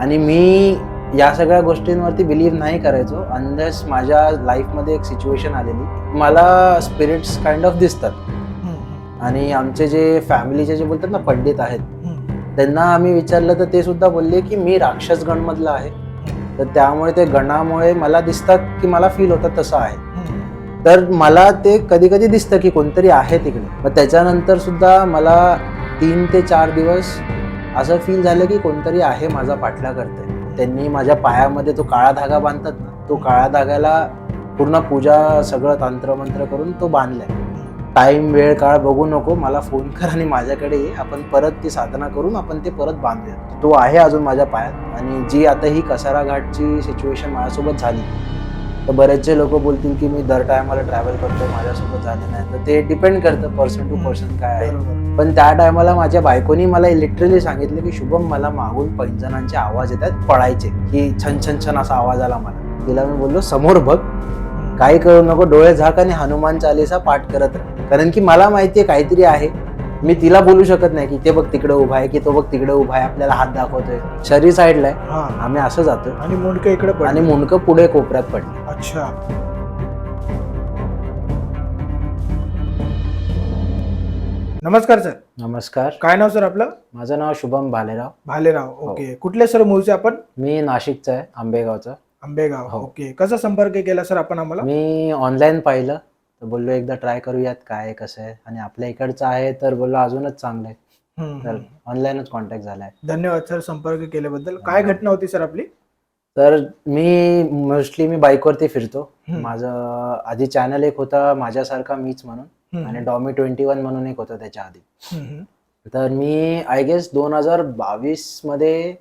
आणि मी या सगळ्या गोष्टींवरती बिलीव्ह नाही करायचो अनलेस माझ्या लाईफमध्ये एक सिच्युएशन आलेली. मला स्पिरिट्स काइंड ऑफ दिसतात. आणि आमचे जे फॅमिलीचे जे बोलतात ना पंडित आहेत त्यांना आम्ही विचारलं तर ते सुद्धा बोलले की मी राक्षस गणमधला आहे तर त्यामुळे ते गणामुळे मला दिसतात की मला फील होतात तसं आहे. तर मला ते कधी कधी दिसतं की कोणतरी आहे तिकडे. मग त्याच्यानंतर सुद्धा मला तीन ते चार दिवस असं फील झालं की कोणतरी आहे माझा पाठला करते त्यांनी माझ्या पायामध्ये तो काळा धागा बांधतात ना तो काळा धाग्याला पूर्ण पूजा सगळं तंत्रमंत्र करून तो बांधलाय. टाईम वेळ काळ बघू नको मला फोन कर आणि माझ्याकडे ये. आपण परत ती साधना करून आपण ते परत बांधूया तो आहे अजून माझ्या पायात आणि जी आता ही कसारा घाटची सिच्युएशन माझ्यासोबत झाली तर बरेचसे लोक बोलतील की मी दर टायमाला ट्रॅव्हल करतोय माझ्यासोबत झालं नाही. तर ते डिपेंड करतं पर्सन टू पर्सन काय आहे. पण त्या टायमाला माझ्या बायकोनी मला लिटरली सांगितलं की शुभम मला मागून पैंजणांचे आवाज येतात पळायचे. की छन छन छन असा आवाज आला मला. तिला मी बोललो समोर बघ. काही करू नको डोळे झाक आणि हनुमान चालीसा पाठ करत राह. कारण की मला माहितीये काहीतरी आहे. मी तिला बोलू शकत नाही की ते बघ तिकडे उभा आहे की तो बघ तिकडे उभा आहे आपल्याला हात दाखवतोय. शरीर साईडला आहे. हा. आम्ही असं जातोय. आणि मुंडकं इकडे आणि मुंडकं पुढे कोपऱ्यात पडले. अच्छा. नमस्कार सर. नमस्कार. काय नाव सर आपलं? माझं नाव शुभम भालेराव. भालेराव. ओके. कुठले सर मूळचे आपण? मी नाशिकचा आहे आंबेगावचा. आंबेगाव. हो. ओके. कसा संपर्क केला सर आपण आम्हाला? मी ऑनलाईन पाहिलं. तर बोललो एकदा ट्राय करूयात काय कसं आहे? आणि आपल्या इकडचं आहे तर बोललो अजूनच चांगलं आहे. तर. ऑनलाईनच कॉन्टॅक्ट झालाय. धन्यवाद सर संपर्क केल्याबद्दल. काय घटना होती सर आपली? तर मी मोस्टली मी बाईकवरती फिरतो. माझं आधी चॅनल एक होता माझ्यासारखा मीच म्हणून. आणि डॉमी ट्वेंटी वन म्हणून एक होतं त्याच्या आधी. तर मी आय गेस दोन हजार बावीसमध्ये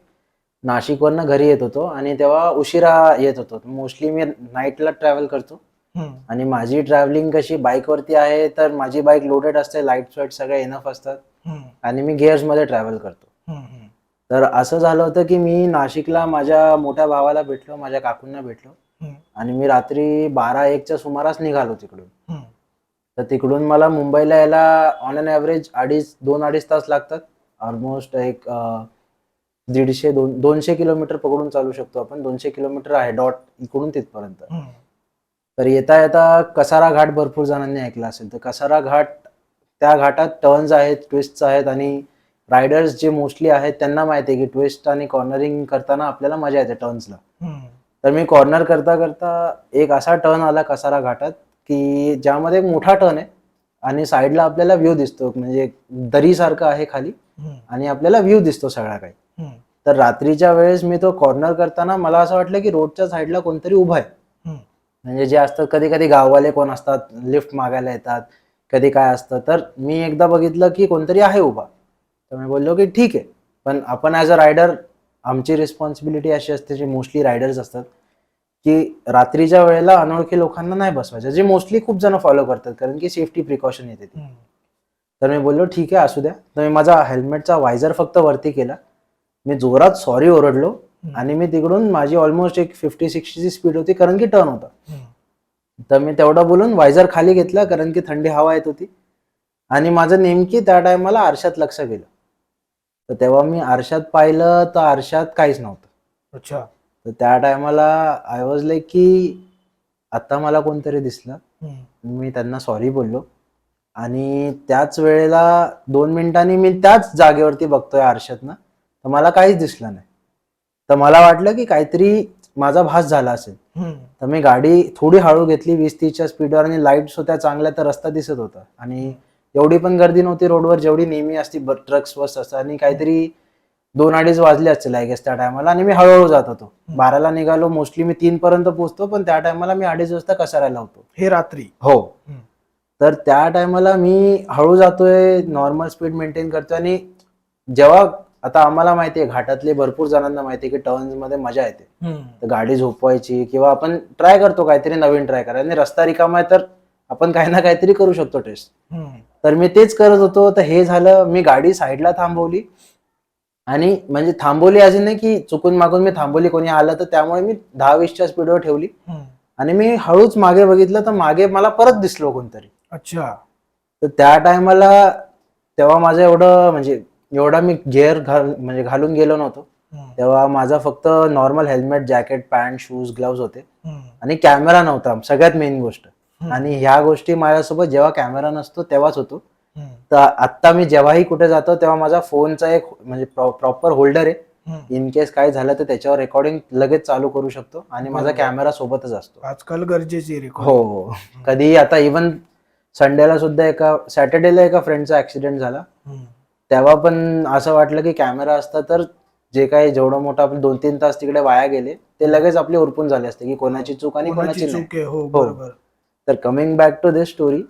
नाशिकवरनं घरी येत होतो. आणि तेव्हा उशिरा येत होतो. मोस्टली मी नाईटला ट्रॅव्हल करतो. आणि माझी ट्रॅव्हलिंग कशी बाईकवरती आहे तर माझी बाईक लोडेड असते लाइट स्वेट सगळे एनफ असतात. आणि मी गिअर्समध्ये ट्रॅव्हल करतो. तर असं झालं होतं की मी नाशिकला माझ्या मोठ्या भावाला भेटलो माझ्या काकूंना भेटलो. आणि मी रात्री बारा एकच्या सुमारास निघालो तिकडून. तर तिकडून मला मुंबईला यायला ऑन अन ॲव्हरेज अडीच दोन अडीच तास लागतात. ऑलमोस्ट एक दीडशे दोन दोनशे किलोमीटर पकडून चालू शकतो आपण. दोनशे किलोमीटर आहे डॉट इकडून तिथपर्यंत. तर येता येता कसारा घाट भरपूर जणांनी ऐकला असेल. तर कसारा घाट त्या घाटात टर्न्स आहेत ट्विस्ट आहेत आणि रायडर्स जे मोस्टली आहेत त्यांना माहिती आहे की ट्विस्ट आणि कॉर्नरिंग करताना आपल्याला मजा येते टर्न्सला. तर मी कॉर्नर करता करता एक असा टर्न आला कसारा घाटात की ज्यामध्ये एक मोठा टर्न आहे आणि साईडला आपल्याला व्ह्यू दिसतो. म्हणजे दरीसारखं आहे खाली आणि आपल्याला व्ह्यू दिसतो सगळा काही. तर रात्रीच्या वेळेस मी तो कॉर्नर करताना मला असं वाटलं की रोडच्या साईडला कोणतरी उभा आहे. म्हणजे जे असतात कधी कधी गाववाले कोण असतात लिफ्ट मागायला येतात कधी काय असतं तर मी एकदा बघितलं की कोणतरी आहे उभा. तर मी बोललो की ठीक आहे. पण आपण ॲज अ रायडर आमची रिस्पॉन्सिबिलिटी अशी असते जे मोस्टली रायडर्स असतात की रात्रीच्या वेळेला अनोळखी लोकांना नाही बसवायचं जे मोस्टली खूप जण फॉलो करतात कारण की सेफ्टी प्रिकॉशन येते ती. तर मी बोललो ठीक आहे असू द्या. तर मी माझा हेल्मेटचा वायझर फक्त वरती केला. मी जोरात सॉरी ओरडलो. आणि मी तिकडून माझी ऑलमोस्ट एक फिफ्टी सिक्स्टीची स्पीड होती कारण की टर्न होता. तर मी तेवढं बोलून वायझर खाली घेतला कारण की थंडी हवा येत होती. आणि माझं नेमकी त्या टायमाला आरशात लक्ष गेलं. तर तेव्हा मी आरशात पाहिलं तर आरशात काहीच नव्हतं. अच्छा. तर त्या टायमाला आय वॉज लाईक की आता मला कोणतरी दिसलं. मी त्यांना सॉरी बोललो. आणि त्याच वेळेला दोन मिनिटांनी मी त्याच जागेवरती बघतोय आरशातनं. तर मला काहीच दिसलं नाही. तर मला वाटलं की काहीतरी माझा भास झाला असेल. तर मी गाडी थोडी हळू घेतली वीस तीसच्या स्पीडवर आणि लाईट्स होत्या चांगल्या तर रस्ता दिसत होता. आणि एवढी पण गर्दी नव्हती रोडवर जेवढी नेहमी असती ट्रक्स बस असतात आणि काहीतरी दोन अडीच वाजले असतील आय गेस त्या टायमाला आणि मी हळूहळू जात होतो. बाराला निघालो. मोस्टली मी तीन पर्यंत पोहोचतो पण त्या टायमाला मी अडीच वाजता कसारायला होतो. हे रात्री. हो. तर त्या टायमाला मी हळू जातोय नॉर्मल स्पीड मेंटेन करतोय. आणि जेव्हा आता आम्हाला माहिती आहे घाटातले भरपूर जणांना माहिती आहे की टर्न्समध्ये मजा येते. तर गाडी झोपवायची किंवा आपण ट्राय करतो काहीतरी नवीन ट्राय करायला. आणि रस्ता रिकामा आहे तर आपण काही ना काहीतरी करू शकतो टेस्ट. तर मी तेच करत होतो तर हे झालं मी गाडी साईडला थांबवली. आणि म्हणजे थांबवली अजून नाही की चुकून मागून मी थांबवली कोणी आलं तर त्यामुळे मी दहा वीसच्या स्पीडवर ठेवली. आणि मी हळूच मागे बघितलं तर मागे मला परत दिसलो कोणतरी. अच्छा. तर त्या टायमाला तेव्हा माझं एवढं म्हणजे एवढा मी गिअर घाल म्हणजे घालून गेलो नव्हतो. तेव्हा माझा फक्त normal helmet jacket pant shoes gloves होते. आणि कॅमेरा नव्हता सगळ्यात मेन गोष्ट. आणि ह्या गोष्टी माझ्यासोबत जेव्हा कॅमेरा नसतो तेव्हाच होतो. तर आत्ता मी जेव्हाही कुठे जातो तेव्हा माझा फोनचा एक म्हणजे प्रॉपर होल्डर आहे. इन केस काय झालं तर त्याच्यावर रेकॉर्डिंग लगेच चालू करू शकतो आणि माझा. कॅमेरा सोबतच असतो. आजकाल गरजेची हो हो. कधी आता इवन संडेला सुद्धा एका सॅटर्डेला एका फ्रेंडचा ऍक्सिडेंट झाला. तेव्हा पण असं वाटलं की कॅमेरा असता तर जे काही जेवढं मोठं आपण दोन तीन तास तिकडे वाया गेले ते लगेच आपले उरपून झाले असते की कोणाची चूक आणि कोणाची नाही. चूक आहे? हो बरोबर. तर coming back to this story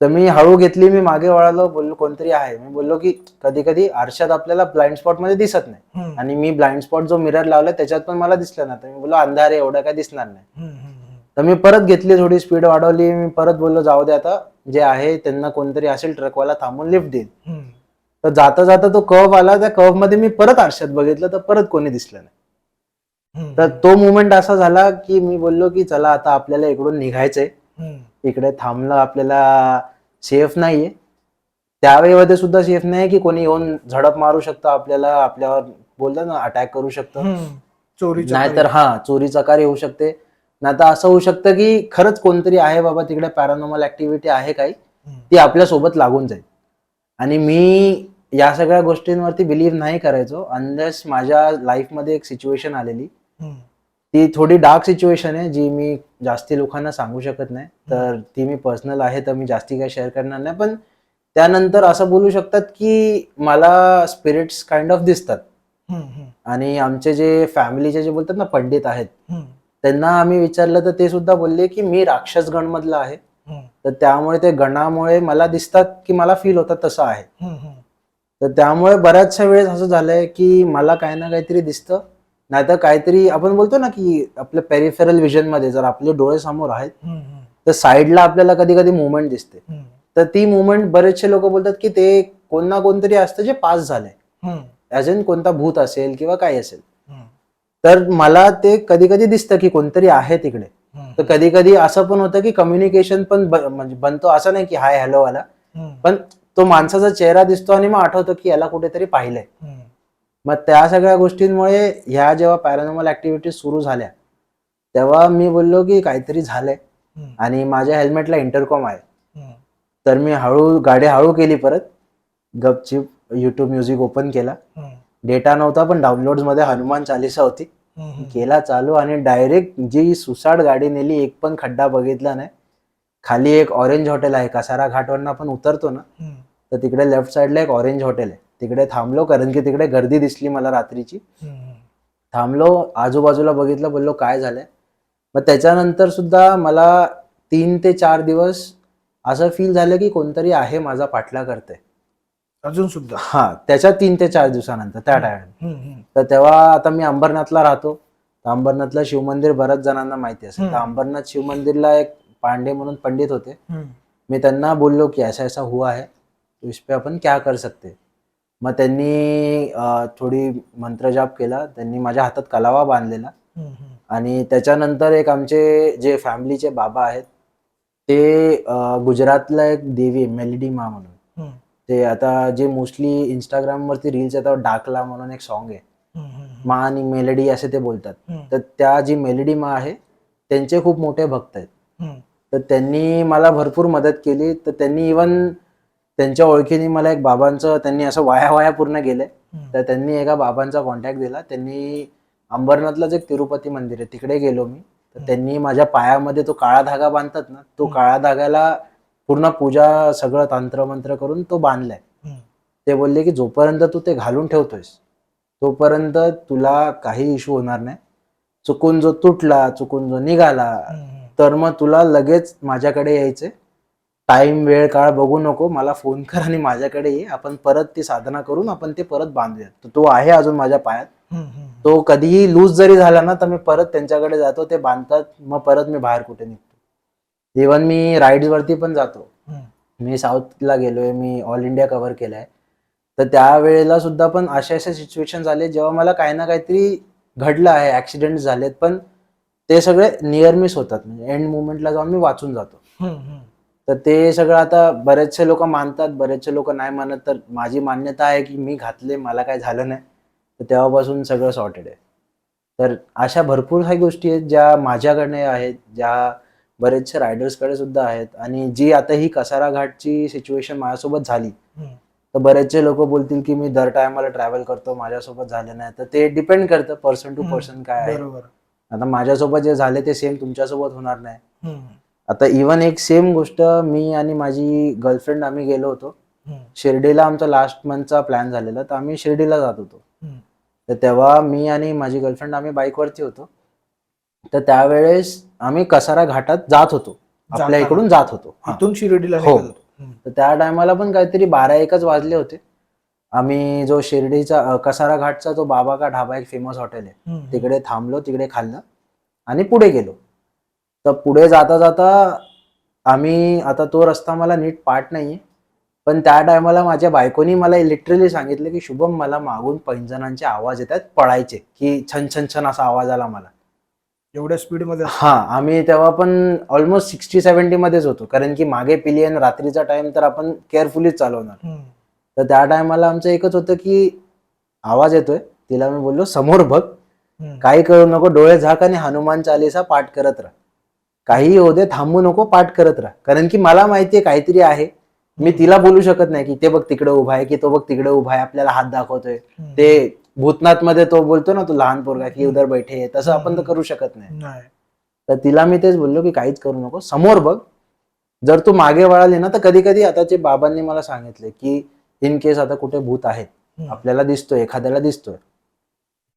तर मी हळू घेतली मी मागे वळालो बोललो कोणतरी आहे. मी बोललो की कधी कधी आरशात आपल्याला ब्लाइंड स्पॉटमध्ये दिसत नाही. हम्म, आणि मी ब्लाइंड स्पॉट जो मिरर लावलाय त्याच्यात पण मला दिसलं ना तर मी बोललो अंधार आहे एवढं काय दिसणार नाही. हम्म, हम्म, तर मी परत घेतली थोडी स्पीड वाढवली मी परत बोललो जाऊ दे आता जे आहे त्यांना कोणतरी असेल ट्रकवाला थांबून लिफ्ट देईल. हम्म, तर जाता जाता तो कव आला त्या कवमध्ये मी परत आरशात बघितलं तर परत कोणी दिसलं नाही. तर तो मुवमेंट असा झाला की मी बोललो की चला आता आपल्याला इकडून निघायचंय. इकडे थांबणं आपल्याला सेफ नाहीये. त्यावेळेमध्ये सुद्धा सेफ नाही की कोणी येऊन झडप मारू शकतं आपल्याला आपल्यावर बोलतात ना अटॅक करू शकतं. चोरीच्या नाहीतर हा चोरी चकारी होऊ शकते. नाहीतर असं होऊ शकतं की खरंच कोणतरी आहे बाबा तिकडे पॅरानॉर्मल ऍक्टिव्हिटी आहे काही. ती आपल्यासोबत लागून जाईल. आणि मी या सगळ्या गोष्टींवरती बिलीव्ह नाही करायचो अनलेस माझ्या लाईफमध्ये एक सिच्युएशन आलेली. ती थोडी डार्क सिच्युएशन आहे जी मी जास्ती लोकांना सांगू शकत नाही. तर ती मी पर्सनल आहे तर मी जास्ती काही शेअर करणार नाही. पण त्यानंतर असं बोलू शकतात की मला स्पिरिट्स काइंड ऑफ दिसतात. आणि आमचे जे फॅमिलीचे जे बोलतात ना पंडित आहेत त्यांना आम्ही विचारलं तर ते सुद्धा बोलले की मी राक्षस गणमधला आहे. हम्म, तर त्यामुळे ते गणामुळे मला दिसतात की मला फील होतात तसं आहे. तर त्यामुळे बऱ्याचशा वेळेस असं झालंय की मला काही ना काहीतरी दिसतं. नाहीतर काहीतरी आपण बोलतो ना की आपल्या पेरिफेरल विजनमध्ये जर आपले डोळे समोर आहेत तर साईडला आपल्याला कधी कधी मुवमेंट दिसते. तर ती मुवमेंट बरेचसे लोक बोलतात की ते कोण ना कोणतरी असतं जे पास झालंय. ॲज इन कोणता भूत असेल किंवा काय असेल. तर मला ते कधी कधी दिसतं की कोणतरी आहे तिकडे. तर कधी कधी असं पण होतं की कम्युनिकेशन पण म्हणजे बनतो असं नाही की हाय हॅलो वाला. हम्म, पण तो माणसाचा चेहरा दिसतो आणि मग आठवतो की याला कुठेतरी पाहिलंय. मग त्या सगळ्या गोष्टींमुळे ह्या जेव्हा पॅरानॉर्मल ऍक्टिव्हिटीज सुरू झाल्या तेव्हा मी बोललो की काहीतरी झालंय. आणि माझ्या हेल्मेटला इंटरकॉम आहे. तर मी हळू गाडी हळू केली परत. गपचिप युट्यूब म्युझिक ओपन केला. डेटा नव्हता पण डाउनलोडमध्ये हनुमान चालिसा होती. केला चालू आणि डायरेक्ट जी सुसाट गाडी नेली एक पण खड्डा बघितला नाही. खाली एक ऑरेंज हॉटेल आहे कसारा घाटवरनं आपण उतरतो ना तर तिकडे लेफ्ट साईडला एक ऑरेंज हॉटेल आहे. तिकडे थांबलो कारण की तिकडे गर्दी दिसली मला रात्रीची. थांबलो आजूबाजूला बघितलं बोललो काय झालंय? मग त्याच्यानंतर सुद्धा मला तीन ते चार दिवस असं फील झालं की कोणतरी आहे माझा पाठला करते अजून सुद्धा? हा त्याच्या तीन ते चार दिवसानंतर त्या हम्म, तर तेव्हा आता मी अंबरनाथला राहतो. अंबरनाथला शिवमंदिर बऱ्याच जणांना माहिती असेल. तर. अंबरनाथ शिवमंदिरला एक पांडे म्हणून पंडित होते. मी त्यांना बोललो की ऐसा ऐसा हुआ है तो इस पे आपण क्या कर सकते? मग त्यांनी थोडी मंत्रजाप केला त्यांनी माझ्या हातात कलावा बांधलेला. आणि त्याच्यानंतर एक आमचे जे फॅमिलीचे बाबा आहेत ते गुजरातला एक देवी मेलडी मा म्हणून. ते आता जे मोस्टली इंस्टाग्राम वरती रील्स येतात डाकला म्हणून एक सॉन्ग आहे. मा आणि मेलडी असे ते बोलतात. तर त्या जी मेलडी मा आहे त्यांचे खूप मोठे भक्त आहेत. तर त्यांनी मला भरपूर मदत केली. तर त्यांनी इवन त्यांच्या ओळखीने मला एक बाबांचं त्यांनी असं वाया वाया पूर्ण गेलंय हम्म, तर त्यांनी एका बाबांचा कॉन्टॅक्ट दिला. त्यांनी अंबरनाथलाच एक तिरुपती मंदिर आहे. तिकडे गेलो मी. तर. त्यांनी माझ्या पायामध्ये तो काळा धागा बांधतात ना तो. काळा धाग्याला पूर्ण पूजा सगळं तंत्रमंत्र करून तो बांधलाय. ते बोलले की जोपर्यंत तू ते घालून ठेवतोयस तोपर्यंत तुला काही इश्यू होणार नाही. चुकून जो तुटला चुकून जो निघाला तर मग तुला लगेच माझ्याकडे यायचे टाइम वेळ काळ बघू नको. मला फोन कर आणि माझ्याकडे ये. आपण परत ती साधना करून आपण ते परत बांधूया तर तो आहे अजून माझ्या पायात. तो कधीही लूज जरी झाला ना तर मी परत त्यांच्याकडे जातो. ते बांधतात. मग परत मी बाहेर कुठे निघतो. इवन मी राईड्स वरती पण जातो. मी साऊथला गेलोय. मी ऑल इंडिया कव्हर केलाय. तर त्यावेळेला सुद्धा पण असे असे सिच्युएशन झाले जेव्हा मला काही ना काहीतरी घडलं आहे. ऍक्सिडेंट झालेत. पण ते सगळे नियर मिस होतात. म्हणजे एंड मुवमेंटला जाऊन मी वाचून जातो. तर ते सगळं आता बरेचसे लोक मानतात बरेचसे लोक नाही मानत. तर माझी मान्यता आहे की मी घातले मला काय झालं नाही. तर तेव्हापासून सगळं सॉर्टेड आहे. तर अशा भरपूर काही गोष्टी आहेत ज्या माझ्याकडे आहेत ज्या बरेचसे रायडर्सकडे सुद्धा आहेत. आणि जी आता ही कसारा घाटची सिच्युएशन माझ्यासोबत झाली. तर बरेचसे लोक बोलतील की मी दर टायमाला ट्रॅव्हल करतो माझ्यासोबत झालं नाही. तर ते डिपेंड करतं पर्सन टू. पर्सन काय आहे. बरोबर. आता माझ्यासोबत जे झाले ते सेम तुमच्यासोबत होणार नाही. आता इवन एक सेम गोष्ट मी आणि माझी गर्लफ्रेंड आम्ही गेलो होतो. शिर्डीला आमचा लास्ट मंथचा प्लॅन झालेला तर आम्ही शिर्डीला जात होतो. तर तेव्हा मी आणि माझी गर्लफ्रेंड आम्ही बाईकवरती होतो तर त्यावेळेस आम्ही कसारा घाटात जात होतो आपल्या. इकडून जात होतो. इथून शिर्डीला हो. तर त्या टायमाला पण काहीतरी बारा एकच वाजले होते आम्ही जो शिर्डीचा कसारा घाटचा जो बाबा का ढाबा एक फेमस हॉटेल आहे. तिकडे थांबलो तिकडे खाल्लं आणि पुढे गेलो. तर पुढे जाता जाता आम्ही आता तो रस्ता मला नीट पाठ नाहीये पण त्या टायमाला माझ्या बायकोनी मला लिटरली सांगितलं की शुभम मला मागून पैंजणांचे आवाज येतात पळायचे की छन छन छन असा आवाज आला मला. एवढ्या स्पीडमध्ये? हा आम्ही तेव्हा पण ऑलमोस्ट सिक्स्टी सेव्हन्टी मध्येच होतो कारण की मागे पिलियन रात्रीचा टाइम तर आपण केअरफुलीच चालवणार. तर त्या टायमाला आमचं एकच होतं की आवाज येतोय. तिला मी बोललो समोर बघ. काही करू नको डोळे झाक आणि हनुमान चालीसा पाठ करत राहा. काही होऊ दे थांबू नको पाठ करत राहा. कारण की मला माहितीये काहीतरी आहे. मी तिला बोलू शकत नाही की ते बघ तिकडे उभा आहे की तो बघ तिकडे उभा आहे आपल्याला हात दाखवतोय. ते भूतनाथमध्ये तो बोलतो ना तो लहान पोरगा की उधर बैठे तसं आपण तर करू शकत नाही. नाही. तर तिला मी तेच बोललो की काहीच करू नको. समोर बघ. जर तू मागे वळाली ना तर कधी कधी आताचे बाबांनी मला सांगितले की इन केस आता कुठे भूत आहेत. आपल्याला दिसतोय एखाद्याला दिसतोय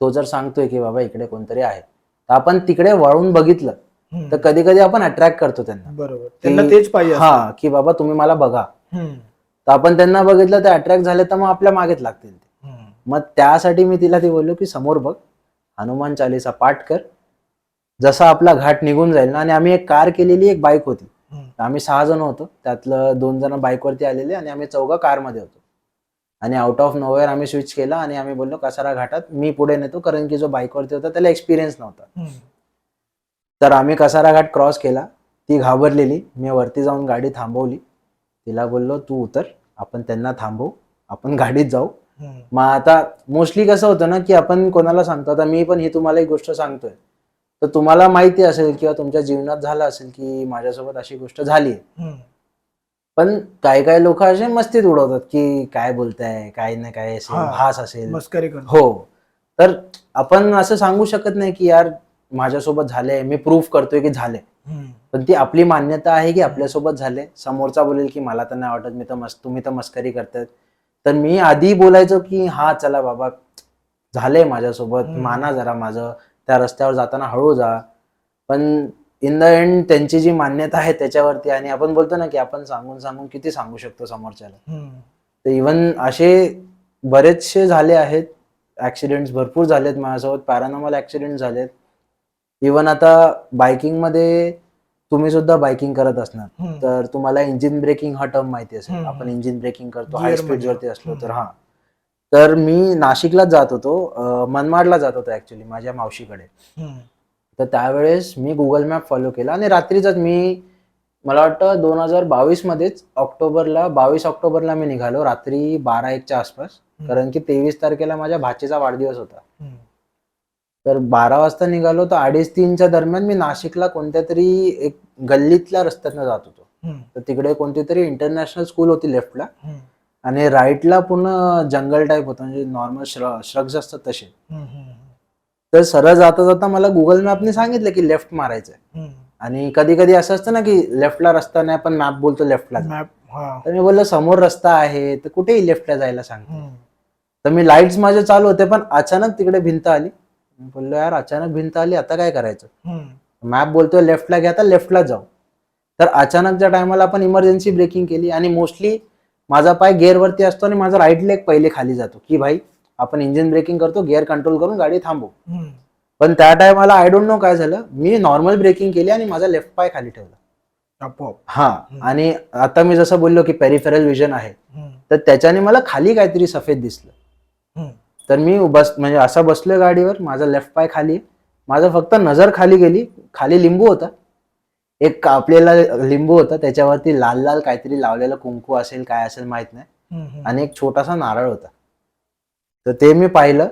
तो जर सांगतोय की बाबा इकडे कोणतरी आहे तर आपण तिकडे वळून बघितलं. तर कधी कधी आपण अट्रॅक्ट करतो त्यांना बरोबर त्यांना तेच पाहिजे. हा की बाबा तुम्ही मला बघा. तर आपण त्यांना बघितलं ते अट्रॅक्ट झाले तर मग आपल्या मागेच लागतील ते. मग त्यासाठी मी तिला ते बोललो की समोर बघ हनुमान चालीसा पाठ कर जसा आपला घाट निघून जाईल ना आणि आम्ही एक कार केलेली एक बाईक होती. आम्ही सहा जण होतो त्यातलं दोन जण बाईकवरती आलेले आणि आम्ही चौघा कारमध्ये होतो आणि आउट ऑफ नोवेअर आम्ही स्विच केला आणि आम्ही बोललो कसारा घाटात? मी पुढे नेतो कारण की जो बाईकवरती होता त्याला एक्सपिरियन्स नव्हता. तर आम्ही कसारा घाट क्रॉस केला. ती घाबरलेली. मी वरती जाऊन गाडी थांबवली. तिला बोललो तू उतर. आपण त्यांना थांबवू. आपण गाडीत जाऊ. मग आता मोस्टली कसं होतं ना की आपण कोणाला सांगतो? आता मी पण ही तुम्हाला एक गोष्ट सांगतोय. तर तुम्हाला माहिती असेल किंवा तुमच्या जीवनात झालं असेल की माझ्यासोबत अशी गोष्ट झाली. पण काही काही लोक असे मस्तीत उडवतात की काय बोलताय काय ना काय असेल हा. भास असेल मस्करी करतो हो तर आपण असं सांगू शकत नाही की यार माझ्यासोबत झालंय मी प्रूफ करतोय की झाले हम्म. पण ती आपली मान्यता आहे की आपल्यासोबत झाले समोरचा बोलेल की मला तर नाही वाटत मी तर मस्त तुम्ही तर मस्करी करतायत तर मी आधी बोलायचो की हा चला बाबा झालंय माझ्यासोबत हम्म. माना जरा माझं त्या रस्त्यावर जाताना हळू जा पण इन द एंड त्यांची जी मान्यता आहे त्याच्यावरती आणि आपण बोलतो ना की आपण सांगून सांगून किती सांगू शकतो समोरच्याला. तर इवन असे बरेचसे झाले आहेत ऍक्सिडेंट्स भरपूर झालेत माझ्यासोबत पॅरानॉमल ऍक्सिडेंट झालेत इवन आता बायकिंगमध्ये तुम्ही सुद्धा बायकिंग करत असणार. तर तुम्हाला इंजिन ब्रेकिंग हा टर्म माहिती असेल. आपण इंजिन ब्रेकिंग करतो हाय. स्पीड वरती असलो तर. हा तर मी नाशिकलाच जात होतो मनमाडला जात होतो ऍक्च्युली माझ्या मावशीकडे. तर त्यावेळेस मी गुगल मॅप फॉलो केला आणि रात्रीचाच मी मला वाटतं दोन हजार बावीस मध्येच ऑक्टोबरला बावीस ऑक्टोबरला मी निघालो रात्री बारा एकच्या आसपास. कारण की तेवीस तारखेला माझ्या भाचीचा वाढदिवस होता. तर बारा वाजता निघालो तर अडीच तीनच्या दरम्यान मी नाशिकला कोणत्या तरी एक गल्लीतल्या रस्त्यातनं जात होतो. तर तिकडे कोणती तरी इंटरनॅशनल स्कूल होती लेफ्टला. आणि राईटला पूर्ण जंगल टाईप होतं म्हणजे नॉर्मल श्रग्स असतात तसे. तर सरळ जाता जाता मला गुगल मॅपने सांगितलं की लेफ्ट मारायचं. आणि कधी कधी असं असतं ना की लेफ्टला रस्ता नाही पण मॅप बोलतो लेफ्टला हा. तर मी बोललो समोर रस्ता आहे तर कुठेही लेफ्टला जायला सांगतो. तर मी लाईट्स माझे चालू होते पण अचानक तिकडे भिंत आली. बोललो यार अचानक भिंत आली आता काय करायचं. मॅप बोलतोय लेफ्टला घ्या तर लेफ्टला जाऊ. तर अचानकच्या टायमाला आपण इमर्जन्सी ब्रेकिंग केली आणि मोस्टली माझा पाय गेअरवरती असतो आणि माझा राईट लेग पहिले खाली जातो की भाई आपण इंजिन ब्रेकिंग करतो गिअर कंट्रोल करून गाडी थांबू. पण त्या टायमाला आय डोंट नो काय झालं मी नॉर्मल ब्रेकिंग केली आणि माझा लेफ्ट पाय खाली ठेवला हा आणि आता मी जसं बोललो की पेरिफेरल विजन आहे. तर त्याच्याने मला खाली काहीतरी सफेद दिसलं. तर मी बस म्हणजे असा बसलोय गाडीवर माझा लेफ्ट पाय खाली. माझं फक्त नजर खाली गेली खाली लिंबू होता एक कापलेला लिंबू होता त्याच्यावरती लाल लाल काहीतरी लावलेलं कुंकू असेल काय असेल माहीत नाही. आणि एक छोटासा नारळ होता तर ते मी पाहिलं.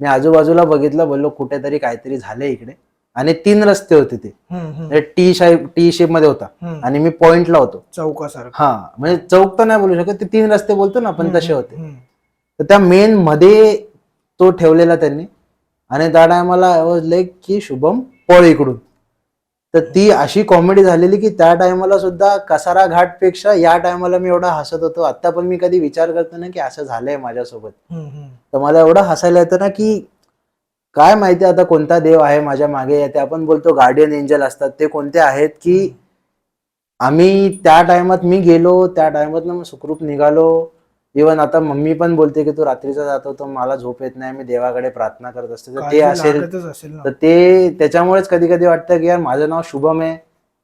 मी आजूबाजूला बघितलं बोललो कुठेतरी काहीतरी झालंय इकडे. आणि तीन रस्ते होते ते. टी शाईप टी शेपमध्ये होता. आणि मी पॉइंटला होतो. चौकासारखं. हा म्हणजे चौक तर नाही बोलू शकत ते तीन रस्ते बोलतो ना आपण तसे होते. तर त्या मेन मध्ये तो ठेवलेला त्यांनी. आणि त्या टायमाला लाईक की शुभम पळ इकडून. तर ती अशी कॉमेडी झालेली की त्या टायमाला सुद्धा कसारा घाटपेक्षा या टायमाला मी एवढा हसत होतो. आता पण मी कधी विचार करतो ना की असं झालंय माझ्यासोबत. तर मला एवढं हसायला येतं ना की काय माहिती आता कोणता देव आहे माझ्या मागे. ते आपण बोलतो गार्डियन एंजल असतात. ते कोणते आहेत की आम्ही त्या टायमात मी गेलो त्या टायमात सुखरूप निघालो. इवन आता मम्मी पण बोलते की तू रात्रीचा जातो तर मला झोप येत नाही मी देवाकडे प्रार्थना करत असते. तर ते असेल तर ते त्याच्यामुळेच कधी कधी वाटतं की यार माझं नाव शुभम आहे.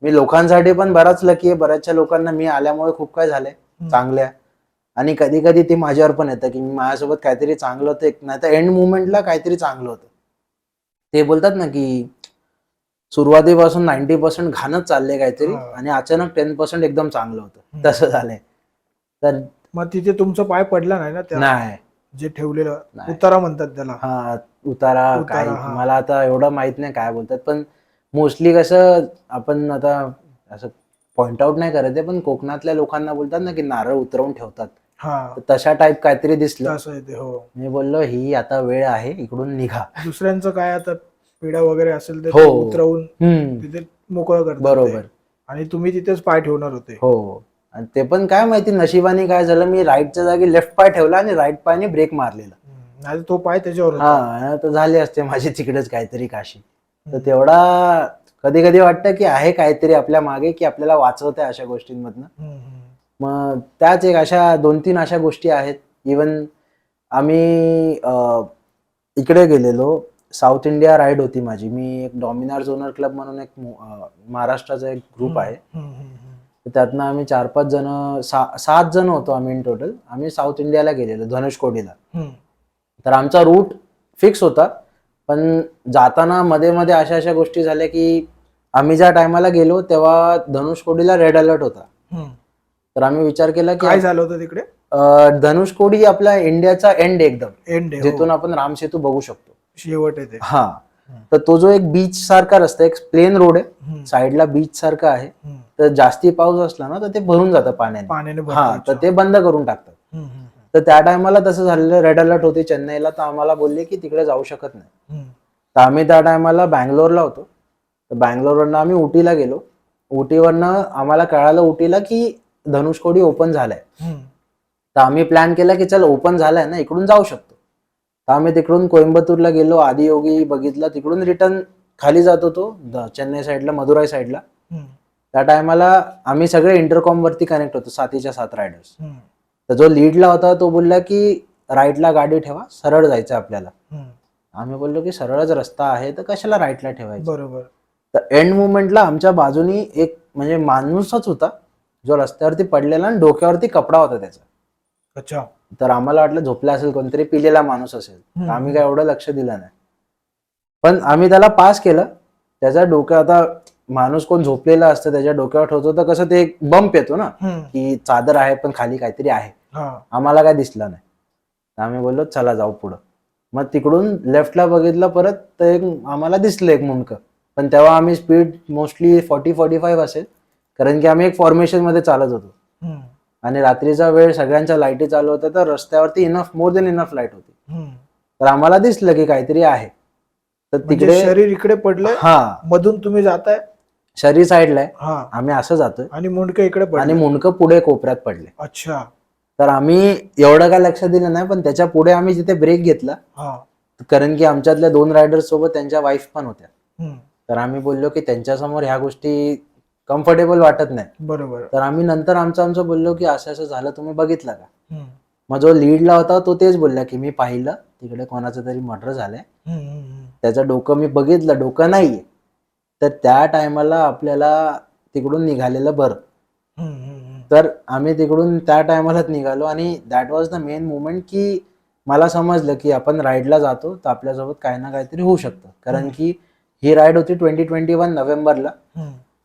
मी लोकांसाठी पण बराच लकी आहे. बऱ्याचशा लोकांना मी आल्यामुळे खूप काय झालंय. चांगल्या. आणि कधी कधी ते माझ्यावर पण येतं की मी माझ्यासोबत काहीतरी चांगलं होतं नाही तर एंड मुवमेंटला काहीतरी चांगलं होतं. ते बोलतात ना की सुरुवातीपासून नाईन्टी पर्सेंट घाणच चाललंय काहीतरी. आणि अचानक टेन पर्सेंट एकदम चांगलं होतं. तसं झालंय. तर मग तिथे तुमचा पाय पडला नाही ना त्या नाही. जे ठेवलेलं? नाही. उतारा म्हणतात त्याला. हा उतारा उतारा, काय हा. मला आता एवढं माहीत नाही काय बोलतात पण मोस्टली कसं आपण आता असं पॉइंट आउट नाही करत आहे पण कोकणातल्या लोकांना बोलतात ना की नारळ उतरवून ठेवतात. हा. तर तशा टाईप काहीतरी दिसलं. असं हो. मी बोललो ही आता वेळ आहे इकडून निघा. दुसऱ्यांचं काय आता पिढ्या वगैरे असेल तर हो. उतरवून हम्म. तिथे मोकळं करतात बरोबर. आणि तुम्ही तिथेच पाय ठेवणार होते. हो. आणि ते पण काय माहिती नशिबाने काय झालं मी राईटच्या जागी लेफ्ट पाय ठेवला आणि राईट पायने ब्रेक मारलेला. नाही तो पाय त्याच्यावर होता. हा तर झाले असते माझी तिकडेच काहीतरी काशी तर तेवढा कधी कधी वाटतं की आहे काहीतरी आपल्या मागे की आपल्याला वाचवत आहे अशा गोष्टींमधनं हम्म, हम्म. मग त्याच एक अशा दोन तीन अशा गोष्टी आहेत इवन आम्ही अं, इकडे गेलेलो साऊथ इंडिया राईड होती माझी मी एक डॉमिनार झोनर क्लब म्हणून एक मु- अं, महाराष्ट्राचा एक ग्रुप आहे हम्म, हम्म, हम्म. तर त्यातनं आम्ही चार पाच जण सा- सात जण होतो आम्ही इन टोटल आम्ही साऊथ इंडियाला गेलेलो धनुषकोडीला हम्म. तर आमचा रूट फिक्स होता. पण जाताना मध्ये मध्ये अशा अशा गोष्टी झाल्या की आम्ही ज्या टायमाला गेलो तेव्हा धनुषकोडीला रेड अलर्ट होता. हम्म. तर आम्ही विचार केला काय की झालं होतं तिकडे? अं, धनुषकोडी आपल्या इंडियाचा एंड एकदम. एंड जिथून आपण रामसेतू बघू शकतो. शेवट आहे ते. हा. तर तो जो एक बीच सारखा रस्ता एक प्लेन रोड आहे. हम्म. साईडला बीच सारखा आहे. हम्म. तर जास्ती पाऊस असला ना तर ते भरून जातं पाण्याने. पाण्याने हा. तर ते बंद करून टाकतात. तर त्या टायमाला तसं झालेलं रेड अलर्ट होती चेन्नईला तर आम्हाला बोलले की तिकडे जाऊ शकत नाही. तर आम्ही त्या टायमाला बँगलोरला होतो. तर बँगलोरवरनं आम्ही उटीला गेलो. उटीवरनं आम्हाला कळालं उटीला की धनुषकोडी ओपन झालाय. तर आम्ही प्लॅन केला की चल ओपन झालाय ना इकडून जाऊ शकतो. तर आम्ही तिकडून कोइंबतूरला गेलो आदियोगी बघितला तिकडून रिटर्न खाली जात होतो चेन्नई साईडला मदुराई साईडला. त्या टायमाला आम्ही सगळे इंटरकॉम वरती कनेक्ट होतो सातीच्या सात रायडर्स. तर जो लीडला होता तो बोलला की राईटला गाडी ठेवा सरळ जायचं आपल्याला. आम्ही बोललो की सरळच रस्ता आहे तर कशाला राईटला ठेवायचं? बरोबर. तर एंड मुवमेंटला आमच्या बाजूनी एक म्हणजे माणूसच होता जो रस्त्यावरती पडलेला आणि डोक्यावरती कपडा होता त्याचा. अच्छा. तर आम्हाला वाटलं झोपला असेल कोणतरी पिलेला माणूस असेल. आम्ही काय एवढं लक्ष दिलं नाही. पण आम्ही त्याला पास केलं. त्याच्या डोक्या आता माणूस कोण झोपलेला असतं त्याच्या डोक्यावर ठेवतो तर कसं ते एक बंप येतो ना. की चादर आहे पण खाली काहीतरी आहे. आम्हाला काय दिसलं नाही. आम्ही बोललो चला जाऊ पुढं. मग तिकडून लेफ्टला बघितलं परत तर एक आम्हाला दिसलं एक मुंडकं. पण तेव्हा आम्ही speed mostly forty forty five असेल कारण की आम्ही एक फॉर्मेशनमध्ये चालत होतो. आणि रात्रीचा वेळ सगळ्यांच्या लाईटी चालू होत्या तर रस्त्यावरती enough more than enough light होती. तर आम्हाला दिसलं की काहीतरी आहे. तर म्हणजे तिकडे शरीर इकडे पडलंय हा. मधून तुम्ही जाताय? शरीर साईडला आहे. हा. आम्ही असं जातोय. आणि मुंडकं इकडे आणि मुंडकं पुढे कोपऱ्यात पडले. अच्छा. तर आम्ही एवढं काय लक्ष दिलं नाही पण त्याच्या पुढे आम्ही जिथे ब्रेक घेतला हा. कारण की आमच्यातल्या दोन रायडर्स सोबत त्यांच्या वाईफ पण होत्या. हम्म. तर आम्ही बोललो की त्यांच्यासमोर ह्या गोष्टी कम्फर्टेबल वाटत नाही. बरोबर. तर आम्ही नंतर आमचं आमचं बोललो की असं असं झालं तुम्ही बघितलं का? हम्म. मग जो लीडला होता तो तेच बोलला की मी पाहिलं तिकडे कोणाचं तरी मर्डर झालंय. हम्म, हम्म, हम्म. त्याचं डोकं मी बघितलं डोकं नाहीये. तर त्या टायमाला आपल्याला तिकडून निघालेलं बरं. तर आम्ही तिकडून त्या टायमालाच निघालो आणि that was the main movement की मला समजलं की आपण राईडला जातो तर आपल्यासोबत काही ना काहीतरी होऊ शकतं. कारण. की ही राईड होती ट्वेंटी ट्वेंटी वन नोव्हेंबरला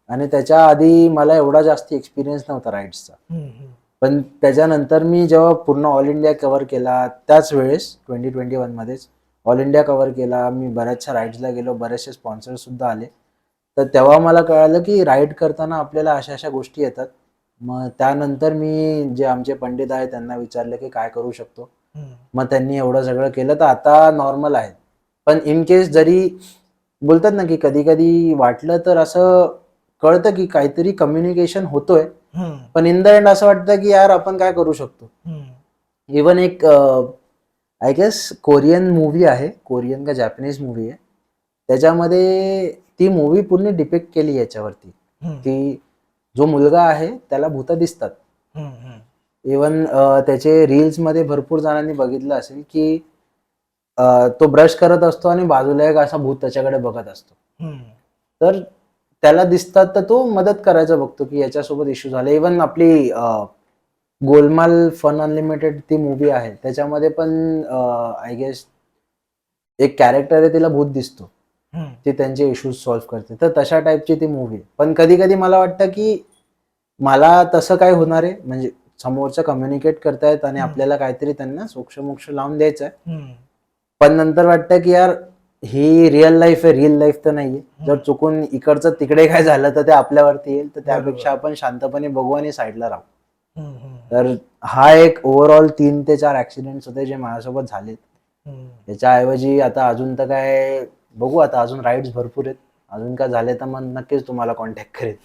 आणि त्याच्या आधी मला एवढा जास्त एक्सपिरियन्स नव्हता राईड्सचा. पण त्याच्यानंतर मी जेव्हा पूर्ण ऑल इंडिया कव्हर केला त्याच वेळेस ट्वेंटी ट्वेंटी वनमध्येच ऑल इंडिया कव्हर केला. मी बऱ्याचशा राईड्सला गेलो बरेचसे स्पॉन्सर सुद्धा आले. तर तेव्हा मला कळालं की राईड करताना आपल्याला अशा अशा गोष्टी येतात. मग त्यानंतर मी जे आमचे पंडित आहेत त्यांना विचारलं की काय करू शकतो. मग त्यांनी एवढं सगळं केलं. तर आता नॉर्मल आहे. पण इन केस जरी बोलतात ना की कधी कधी वाटलं तर असं कळतं की काहीतरी कम्युनिकेशन होतोय. पण इन द एंड असं वाटतं की यार आपण काय करू शकतो. इवन एक आय गेस कोरियन मूवी आहे. कोरियन का जॅपनीज मूवी आहे. त्याच्यामध्ये ती मूवी पूर्ण डिपेक्ट केली याच्यावरती. की जो मुलगा आहे त्याला भूत दिसतात. इवन त्याचे रील्समध्ये भरपूर जणांनी बघितलं असेल की तो ब्रश करत असतो आणि बाजूला एक असा भूत त्याच्याकडे बघत असतो. तर त्याला दिसतात तर तो मदत करायचा बघतो की याच्यासोबत इश्यू झाले इवन आपली गोलमाल फन अनलिमिटेड ती मूवी आहे त्याच्यामध्ये पण आय गेस एक कॅरेक्टर आहे तिला भूत दिसतो. ती त्यांचे इश्यूज सॉल्व्ह करते. तर तशा टाईपची ती मूवी पण कधी कधी मला वाटतं की मला तसं काय होणार आहे? म्हणजे समोरचं कम्युनिकेट करतायत आणि. आपल्याला काहीतरी त्यांना सोक्ष मोक्ष लावून द्यायचं आहे. पण नंतर वाटतं की यार ही रिअल लाईफ आहे. रिअल लाईफ तर नाहीये. जर चुकून इकडचं तिकडे काय झालं तर ते आपल्यावरती येईल. तर त्यापेक्षा आपण शांतपणे बघू आणि साईडला राहू. तर हा एक ओव्हरऑल तीन ते चार ऍक्सिडेंट होते जे माझ्यासोबत झालेत. हम्म. याच्याऐवजी आता अजून तर काय बघू आता अजून राईड्स भरपूर आहेत. अजून काय झाले तर मग नक्कीच तुम्हाला कॉन्टॅक्ट करेल